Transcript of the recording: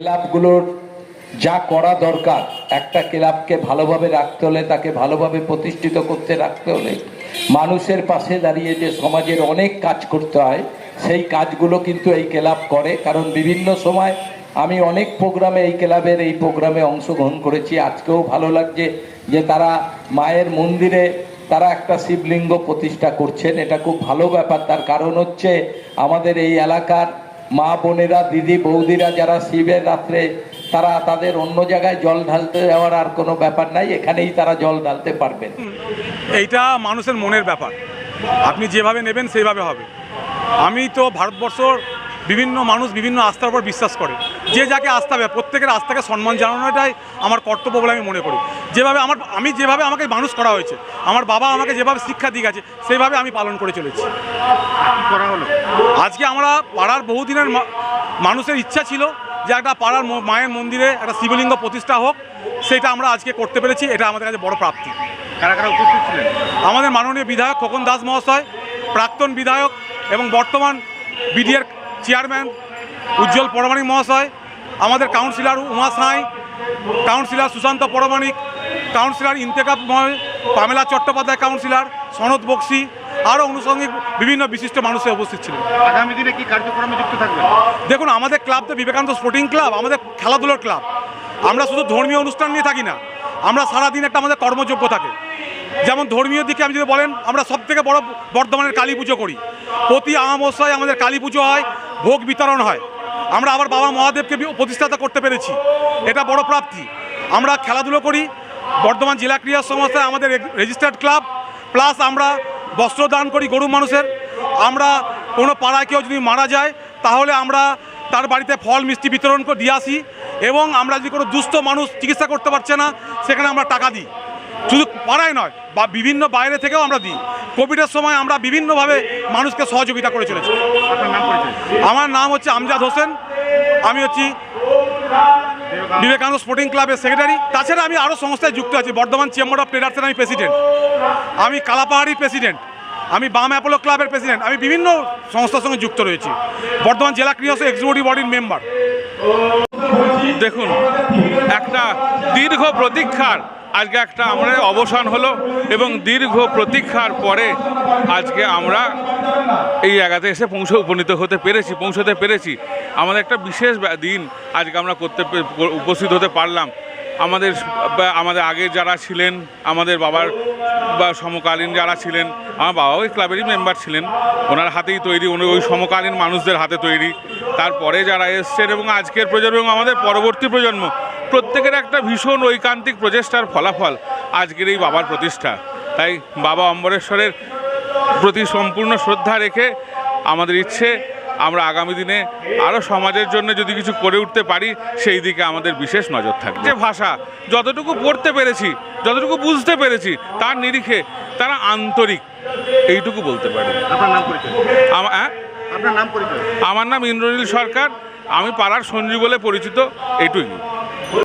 ক্লাবগুলোর যা করা দরকার, একটা ক্লাবকে ভালোভাবে রাখতে হলে, তাকে ভালোভাবে প্রতিষ্ঠিত করতে রাখতে হলে, মানুষের পাশে দাঁড়িয়ে যে সমাজের অনেক কাজ করতে হয়, সেই কাজগুলো কিন্তু এই ক্লাব করে। কারণ বিভিন্ন সময় আমি অনেক প্রোগ্রামে, এই ক্লাবের এই প্রোগ্রামে অংশগ্রহণ করেছি। আজকেও ভালো লাগছে যে তারা মায়ের মন্দিরে, তারা একটা শিবলিঙ্গ প্রতিষ্ঠা করছেন। এটা খুব ভালো ব্যাপার। তার কারণ হচ্ছে আমাদের এই এলাকার মা বোনেরা, দিদি বৌদিরা যারা শিবের রাত্রে, তারা তাদের অন্য জায়গায় জল ঢালতে যাওয়ার আর কোনো ব্যাপার নাই, এখানেই তারা জল ঢালতে পারবেন। এইটা মানুষের মনের ব্যাপার। আপনি যেভাবে নেবেন সেইভাবে হবে। আমি তো ভারতবর্ষর বিভিন্ন মানুষ বিভিন্ন আস্থার উপর বিশ্বাস করে। যে যাকে আস্থা হবে প্রত্যেকের আস্থাকে সম্মান জানানোটাই আমার কর্তব্য বলে আমি মনে করি। যেভাবে আমার আমি যেভাবে আমাকে মানুষ করা হয়েছে আমার বাবা আমাকে যেভাবে শিক্ষা দিয়ে গেছে সেইভাবে আমি পালন করে চলেছি। করা হলো? আজকে আমরা পাড়ার বহুদিনের মানুষের ইচ্ছা ছিল যে একটা পাড়ার মায়ের মন্দিরে একটা শিবলিঙ্গ প্রতিষ্ঠা হোক সেটা আমরা আজকে করতে পেরেছি এটা আমাদের কাছে বড় প্রাপ্তি। কারা কারা উপস্থিত ছিলেন? আমাদের মাননীয় বিধায়ক খোকন দাস মহাশয় প্রাক্তন বিধায়ক এবং বর্তমান বিডিআর চেয়ারম্যান উজ্জ্বল পরমাণিক মহাশয় আমাদের councillor Uma Sai councillor Sushanta Paramanik councillor Intekhab ময় পামেলা চট্টোপাধ্যায় কাউন্সিলর সনদ বক্সি আরও আনুষঙ্গিক বিভিন্ন বিশিষ্ট মানুষের উপস্থিত ছিলেন। আগামী দিনে কি কার্যক্রমে যুক্ত থাকবে দেখুন আমাদের ক্লাব তো বিবেকানন্দ স্পোর্টিং ক্লাব আমাদের খেলাধুলোর ক্লাব আমরা শুধু ধর্মীয় অনুষ্ঠান নিয়ে থাকি না আমরা সারাদিন একটা আমাদের কর্মযোগ্য থাকে। যেমন ধর্মীয় দিকে আমি যদি বলেন আমরা সব থেকে বড় বর্ধমানের কালী পুজো করি। প্রতি আমাবস্যায় আমাদের কালী পুজো হয় ভোগ বিতরণ হয়। আমরা আবার বাবা মহাদেবকে প্রতিষ্ঠাতা করতে পেরেছি। এটা বড় প্রাপ্তি। আমরা খেলাধুলো করি বর্ধমান জেলা ক্রীড়া সংস্থায় আমাদের রেজিস্টার্ড ক্লাব প্লাস আমরা বস্ত্র দান করি গরু মানুষের। আমরা কোনো পাড়ায় কেউ যদি মারা যায় তাহলে আমরা তার বাড়িতে ফল মিষ্টি বিতরণ করে দিয়ে আসি এবং আমরা যদি কোনো দুস্থ মানুষ চিকিৎসা করতে পারছে না সেখানে আমরা টাকা দিই। শুধু পাড়ায় নয় বা বিভিন্ন বাইরে থেকেও আমরা দিই। কোভিডের সময় আমরা বিভিন্নভাবে মানুষকে সহযোগিতা করে চলেছি। আমার নাম হচ্ছে আমজাদ হোসেন। আমি হচ্ছি বিবেকানন্দ স্পোর্টিং ক্লাবের সেক্রেটারি তাছাড়া আমি আরও সংস্থায় যুক্ত আছি, বর্ধমান চেম্বার অফ ট্রেডার্সের আমি প্রেসিডেন্ট আমি কালাপাহাড়ির প্রেসিডেন্ট আমি বাম অ্যাপোলো ক্লাবের প্রেসিডেন্ট আমি বিভিন্ন সংস্থার সঙ্গে যুক্ত রয়েছি। বর্ধমান জেলা ক্রীড়া এক্সিকিউটিভ বডির মেম্বার দেখুন, একটা দীর্ঘ প্রতীক্ষার আজকে একটা আমরা অবসান হলো এবং দীর্ঘ প্রতীক্ষার পরে আজকে আমরা এই জায়গাতে এসে পৌঁছে উপনীত হতে পেরেছি, পৌঁছতে পেরেছি। আমাদের একটা বিশেষ দিন আজকে আমরা করতে উপস্থিত হতে পারলাম। আমাদের আমাদের আগে যারা ছিলেন, আমাদের বাবার বা সমকালীন যারা ছিলেন, আমার বাবাও ওই ক্লাবেরই মেম্বার ছিলেন। ওনার হাতেই তৈরি, উনি ওই সমকালীন মানুষদের হাতে তৈরি। তারপরে যারা এসছেন এবং আজকের প্রজন্ম এবং আমাদের পরবর্তী প্রজন্ম প্রত্যেকের একটা ভীষণ ঐকান্তিক প্রচেষ্টার ফলাফল আজকের এই বাবার প্রতিষ্ঠা। তাই বাবা অম্বরেশ্বরের প্রতি সম্পূর্ণ শ্রদ্ধা রেখে আমাদের ইচ্ছে আমরা আগামী দিনে আরও সমাজের জন্য যদি কিছু করে উঠতে পারি সেই দিকে আমাদের বিশেষ নজর থাকবে। যে ভাষা যতটুকু পড়তে পেরেছি যতটুকু বুঝতে পেরেছি তার নিরিখে তারা আন্তরিক এইটুকু বলতে পারি। হ্যাঁ? আমার নাম ইন্দ্রনীল সরকার আমি পাড়ার সঞ্জু বলে পরিচিত এইটুকুই